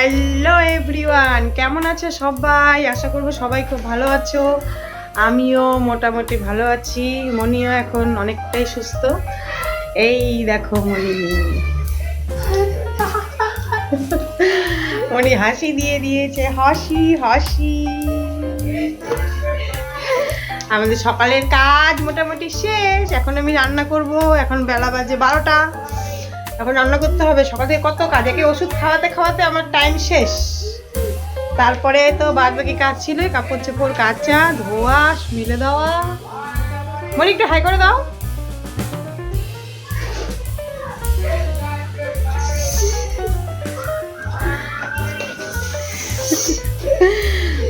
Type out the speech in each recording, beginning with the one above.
Hello everyone কেমন আছে সবাই? আশা করব সবাই খুব ভালো আছো। আমিও মোটামুটি ভালো আছি। মনিও এখন অনেকটাই সুস্থ। এই দেখো মনি। মনি হাসি দিয়ে দিয়েছে, হাসি হাসি। আমাদের সকালের কাজ মোটামুটি শেষ। এখন আমি রান্না করব। এখন বেলা বাজে বারোটা। এখন রান্না করতে হবে, সকাল থেকে কত কাজ? একে ওষুধ খাওয়াতে খাওয়াতে আমার টাইম শেষ। তারপরে তো বাদ বাকি কাজ ছিল কাপড় চোপড় কাচা, ধোয়া, মিলে দেওয়া। মনে একটু হাই করে দাও।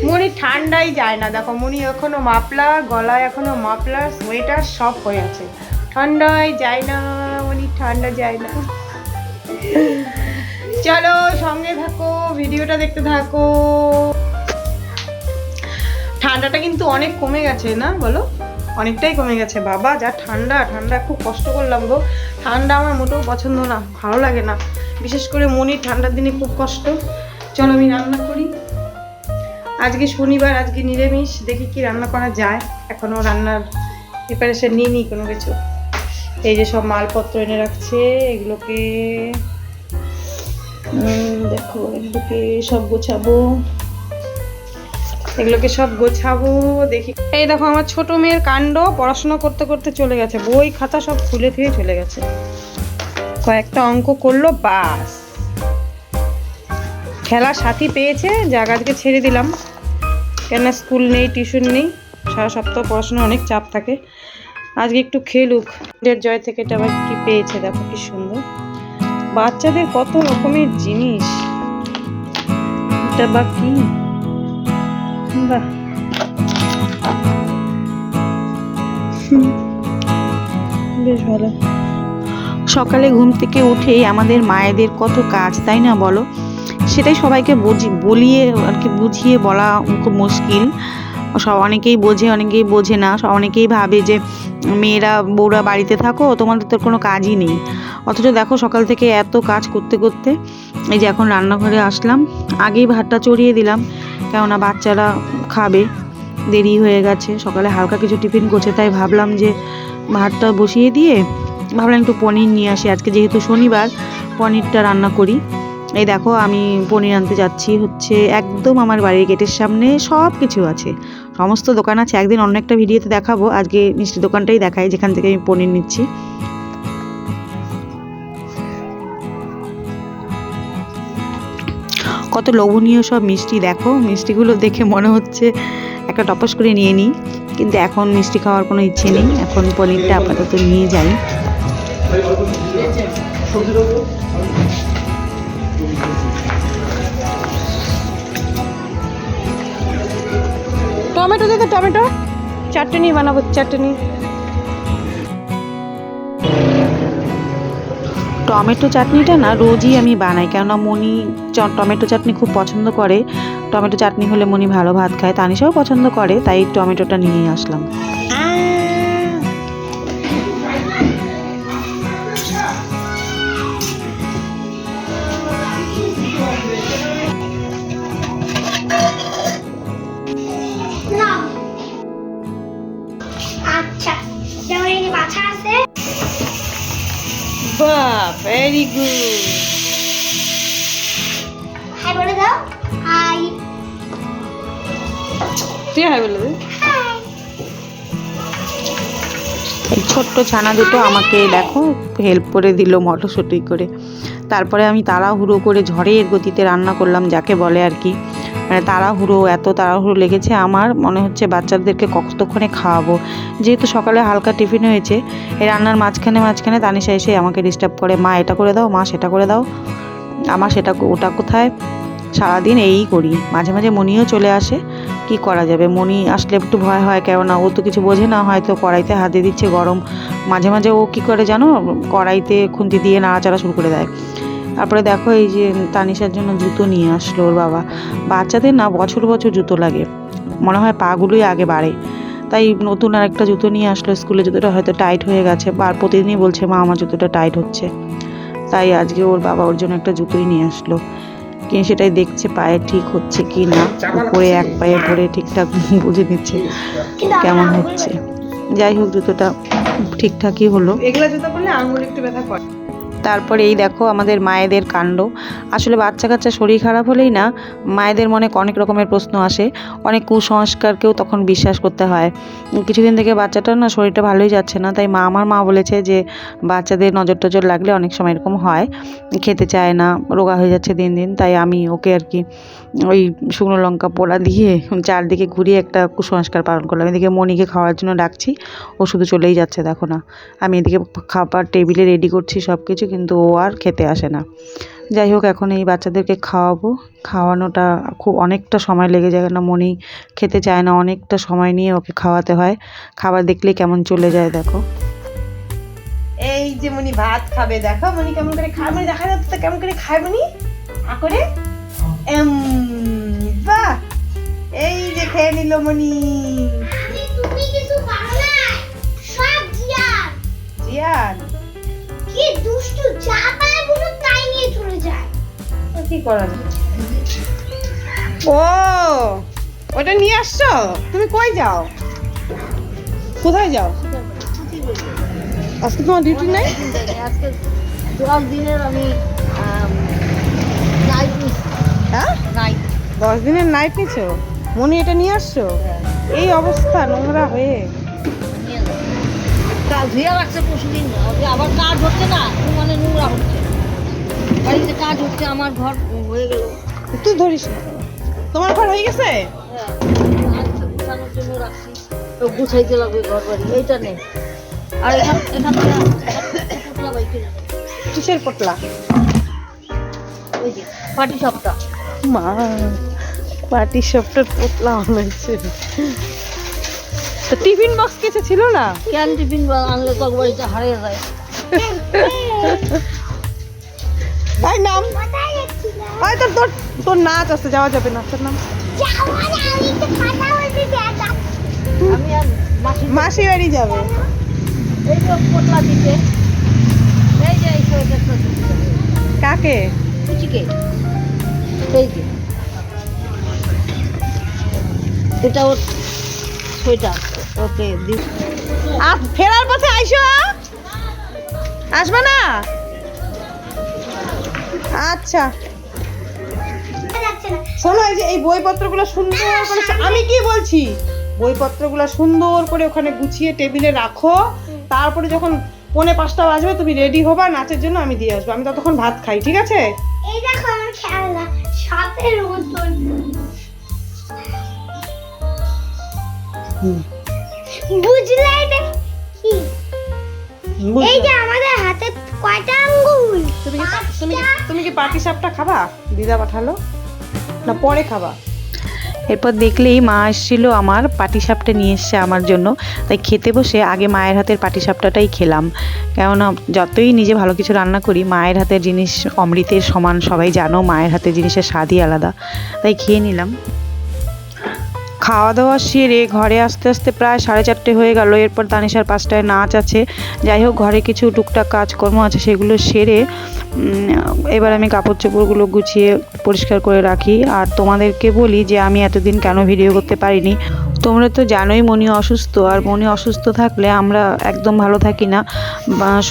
মনি ঠান্ডাই যায় না। দেখো, মনি এখনও মাপলা, গলায় এখনও মাপলা সোয়েটার সব হয়ে আছে। ঠান্ডায় যায় না মনি ঠান্ডা যায় না। চলো সঙ্গে থাকো, ভিডিওটা দেখতে থাকো। ঠান্ডাটা কিন্তু অনেক কমে গেছে না, বলো? অনেকটাই কমে গেছে। বাবা, যা ঠান্ডা ঠান্ডা, খুব কষ্ট করলাম গো। ঠান্ডা আমার মোটেও পছন্দ না, ভালো লাগে না। বিশেষ করে মনির ঠান্ডার দিনে খুব কষ্ট। চলো আমি রান্না করি। আজকে শনিবার, আজকে নিরামিষ। দেখি কি রান্না করা যায়। এখনও রান্নার প্রিপারেশন নিই কোনো কিছু। এই যে সব মালপত্র এনে রাখছে, এগুলোকে দেখো, এগুলোকে সব গোছাবো। এগুলোকে সব গোছাবো, দেখি। এই দেখো, আমার ছোট মেয়ের কাণ্ড পড়াশোনা করতে করতে চলে গেছে। বই, খাতা সব খুলে থুয়ে চলে গেছে। কয়েকটা অঙ্ক করল, বাস। খেলার সাথী পেয়েছে যাক আজকে ছেড়ে দিলাম। কেন স্কুল নেই, টিউশন নেই। সারা সপ্তাহ পড়াশোনা অনেক চাপ থাকে। আজকে একটু খেলুক। এর জয় থেকে এটা আবার কি পেয়েছে, দেখো কি সুন্দর। বাচ্চাদের কত রকমের জিনিস। এটা বা কি? বাহ। বেশ ভালো। সকালে ঘুম থেকে উঠেই আমাদের মায়েদের কত কাজ, তাই না বলো? সেটাই সবাইকে বুঝি, বলিয়ে আর কি বুঝিয়ে বলা খুব মুশকিল। সব অনেকেই বোঝে অনেকেই বোঝে না অনেকেই ভাবে যে মেয়েরা বউরা বাড়িতে থাকো, তোমাদের তো কোনো কাজই নেই। অথচ দেখো সকাল থেকে এত কাজ করতে করতে এই যে এখন রান্নাঘরে আসলাম, আগেই ভাতটা চড়িয়ে দিলাম, কেননা বাচ্চারা খাবে, দেরি হয়ে গেছে, সকালে হালকা কিছু টিফিন করছে, তাই ভাবলাম যে ভাতটা বসিয়ে দিয়ে ভাবলাম একটু পনির নিয়ে আসি। আজকে যেহেতু শনিবার, পনিরটা রান্না করি। এই দেখো, আমি পনির আনতে যাচ্ছি হচ্ছে একদম আমার বাড়ির গেটের সামনে সব কিছু আছে। সমস্ত দোকান আছে, একদিন অন্য একটা ভিডিওতে দেখাবো, আজকে মিষ্টি দোকানটাই দেখাই, যেখান থেকে আমি পনির নিচ্ছি। কত লোভনীয় সব মিষ্টি, দেখো, মিষ্টিগুলো দেখে মনে হচ্ছে একটা টপস করে নিয়ে নিই, কিন্তু এখন মিষ্টি খাওয়ার কোনো ইচ্ছে নেই, এখন পনিরটা আপাতত নিয়ে যাই। টমেটো দেখো টমেটো? চাটনি বানাবো, চাটনি। টমেটো চাটনিটা না রোজই আমি বানাই, কেননা মনি টমেটো চাটনি খুব পছন্দ করে। টমেটো চাটনি হলে মনি ভালো ভাত খায় তানিশাও পছন্দ করে, তাই টমেটোটা নিয়ে আসলাম। আচ্ছা যেমন এই বাছা আছে। বাহ ভেরি গুড হাই বলে দাও হাই। তুই হাই বলে দে। এই ছোট্ট ছানা দুটো আমাকে দেখো হেল্প করে দিল মটরশুঁটি করে। তারপরে আমি তাড়াহুড়ো করে ঝড়ের গতিতে রান্না করলাম যাকে বলে আর কি মানে তাড়াহুড়ো, এত তাড়াহুড়ো লেগেছে আমার, মনে হচ্ছে বাচ্চাদেরকে কতক্ষণে খাওয়াবো। যেহেতু সকালে হালকা টিফিন হয়েছে, এই রান্নার মাঝখানে মাঝখানে তানিশা এসে আমাকে ডিস্টার্ব করে, মা, এটা করে দাও, মা, সেটা করে দাও। আমার সেটা ওটা কোথায়? সারাদিন এই করি। মাঝে মাঝে মনিও চলে আসে। কি করা যাবে? মনি আসলে একটু ভয় হয়, কেননা ও তো কিছু বোঝে না, হয়তো কড়াইতে হাত দিয়ে দিচ্ছে গরম। মাঝে মাঝে ও কি করে জানো? কড়াইতে খুন্তি দিয়ে নাড়াচাড়া শুরু করে দেয়। তারপরে দেখো এই যে তানিশার জন্য জুতো নিয়ে আসলো ওর বাবা। বাচ্চাদের না বছর বছর জুতো লাগে। মনে হয় পাগুলোই আগে বাড়ে। তাই নতুন আর একটা জুতো নিয়ে আসলো স্কুলে। জুতোটা হয়তো টাইট হয়ে গেছে। আর প্রতিদিনই বলছে, মা, আমার জুতোটা টাইট হচ্ছে। তাই আজকে ওর বাবা ওর জন্য একটা জুতোই নিয়ে আসলো। কিন্তু সেটাই দেখছে, পায়ে ঠিক হচ্ছে কি না? উপরে এক পায়ে ধরে ঠিকঠাক বুঝে নিচ্ছে কেমন হচ্ছে। যাই হোক, জুতোটা ঠিকঠাকই হলো। এগুলা জুতো করলে আঙুল একটু ব্যথা করে। তারপরে এই দেখো আমাদের মায়েদের কাণ্ড। আসলে বাচ্চা কাচ্চা শরীর খারাপ হলেই না, মায়েদের মনে অনেক রকমের প্রশ্ন আসে। অনেক কুসংস্কারকেও তখন বিশ্বাস করতে হয়। কিছুদিন থেকে বাচ্চাটার না শরীরটা ভালোই যাচ্ছে না, তাই মা আমার মা বলেছে যে, বাচ্চাদের নজর টজর লাগলে অনেক সময় এরকম হয়। খেতে চায় না, রোগা হয়ে যাচ্ছে দিন দিন, তাই আমি ওকে আর কি ওই শুকনো লঙ্কা পোড়া দিয়ে চারদিকে ঘুরিয়ে একটা কুসংস্কার পালন করলাম। এদিকে মনিকে খাওয়ার জন্য ডাকছি, ও শুধু চলেই যাচ্ছে, দেখো না। আমি এদিকে খাবার টেবিলে রেডি করছি সব কিছু কিন্তু ও আর খেতে আসে না। যাই হোক এখন এই বাচ্চাদেরকে খাওয়াবো। খাওয়ানোটা খুব অনেকটা সময় লেগে যায় কেন মনি খেতে চায় না অনেকটা সময় নিয়ে ওকে খাওয়াতে হয়। খাবার দেখলেই কেমন চলে যায় দেখো। এই যে মনি ভাত খাবে দেখো মনি কেমন করে খায় মনি দেখা যাচ্ছে কেমন করে খায় মনি আ করে। এম বাহ! এই যে খেয়ে নিল মনি আমি তুমি কিছু পারো না সব জিয়ার। জিয়ান দুষ্টু যা পায় বলো তাই নিয়ে চলে যায়। কি করা যায়? ও ওটা নিয়ে আসছো? তুমি কই যাও? কোথায় যাও? আজকে তোমার ডিউটি নাই? আজকে দশ দিনের আমি নাইট হ্যাঁ? নাইট দশ দিনের নাইট নিছো? মনি এটা নিয়ে আসছো? এই অবস্থা নোংরা হয়ে। কাজ ধুয়ে রাখছে পরশু দিন আবার কাজ হচ্ছে না। মানে নোংরা হচ্ছে। বাড়িতে কাজ হচ্ছে আমার ঘর হয়ে গেল। তুই ধরিস না। তোমার ঘর হয়ে গেছে? হ্যাঁ। আজকে গুছানোর জন্য রাখছি। তো গুছাইতে লাগবে ঘর বাড়ি এইটা নেই আর এখান এখান থেকে কিসের পটলা ওই যে পাটি সপ্তাহ মা পার্টি সবটার পটলা তো টিফিন বক্স কিছু ছিল না? কেন টিফিন বা আনলে তো বাড়িতে হারিয়ে যায়। ভাই নাম? তোর তোর তোর নাচ আছে যাওয়া যাবে না তোর নাম? আর মাসি মাসি বাড়ি যাবে। কাকে? কুচিকে। এই যে। এটা ওর সোয়েটার ওকে দিস। আজ ফেরার পথে আইসো আসবে না? আচ্ছা। শোনো এই যে এই বইপত্রগুলো সুন্দর করে আমি কি বলছি? বইপত্রগুলো সুন্দর করে ওখানে গুছিয়ে টেবিলে রাখো। তারপরে যখন পৌনে পাঁচটা বাজবে তুমি রেডি হবা নাচের জন্য আমি দিয়ে আসব। আমি ততক্ষণ ভাত খাই ঠিক আছে? এই দেখো আমার খেলনা সাপের মতন বুঝলে এটা? এই যে আমাদের হাতে কয়টা আঙ্গুল? তুমি কি তুমি তুমি কি পাটি সাপটা খাবা? দিদা পাঠালো। না পরে খাবা। এরপর দেখলেই মা এসেছিল আমার পাটিসাপটা নিয়ে এসছে আমার জন্য। তাই খেতে বসে আগে মায়ের হাতের পাটিসাপটাটাই খেলাম। কেননা যতই নিজে ভালো কিছু রান্না করি মায়ের হাতের জিনিস অমৃতের সমান সবাই জানো মায়ের হাতের জিনিসের স্বাদই আলাদা। তাই খেয়ে নিলাম। খাওয়া দাওয়া সেরে ঘরে আস্তে আস্তে প্রায় সাড়ে চারটে হয়ে গেল। এরপর তানিশার পাঁচটায় নাচ আছে। যাই হোক, ঘরে কিছু টুকটাক কাজকর্ম আছে, সেগুলো সেরে এবার আমি কাপড় চোপড়গুলো গুছিয়ে পরিষ্কার করে রাখি। আর তোমাদেরকে বলি যে, আমি এতদিন কেন ভিডিও করতে পারিনি? তোমরা তো জানোই মনি অসুস্থ, আর মনি অসুস্থ থাকলে আমরা একদম ভালো থাকি না।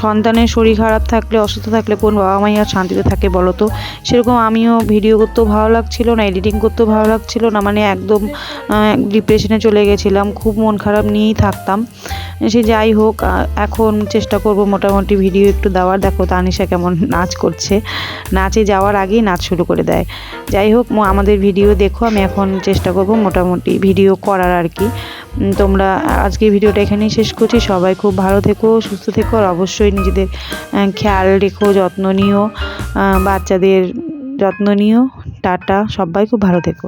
সন্তানের শরীর খারাপ থাকলে, অসুস্থ থাকলে কোন বাবা মাই আর শান্তিতে থাকে বলো তো? সেরকম আমিও ভিডিও করতেও ভালো লাগছিল না এডিটিং করতেও ভালো লাগছিল না মানে একদম ডিপ্রেশনে চলে গেছিলাম, খুব মন খারাপ নিয়েই থাকতাম। সে যাই হোক এখন চেষ্টা করব মোটামুটি ভিডিও একটু দেওয়ার। দেখো তানিশা কেমন নাচ করছে। নাচে যাওয়ার আগেই নাচ শুরু করে দেয়। যাই হোক আমাদের ভিডিও দেখো, আমি এখন চেষ্টা করব মোটামুটি ভিডিও করার আর কি। তোমরা আজকে ভিডিওটা এখানেই শেষ করছি। সবাই খুব ভালো থেকো, সুস্থ থেকো, আর অবশ্যই নিজেদের খেয়াল রেখো, যত্ন নিও। বাচ্চাদের যত্ন নিও। টাটা, সবাই খুব ভালো থেকো।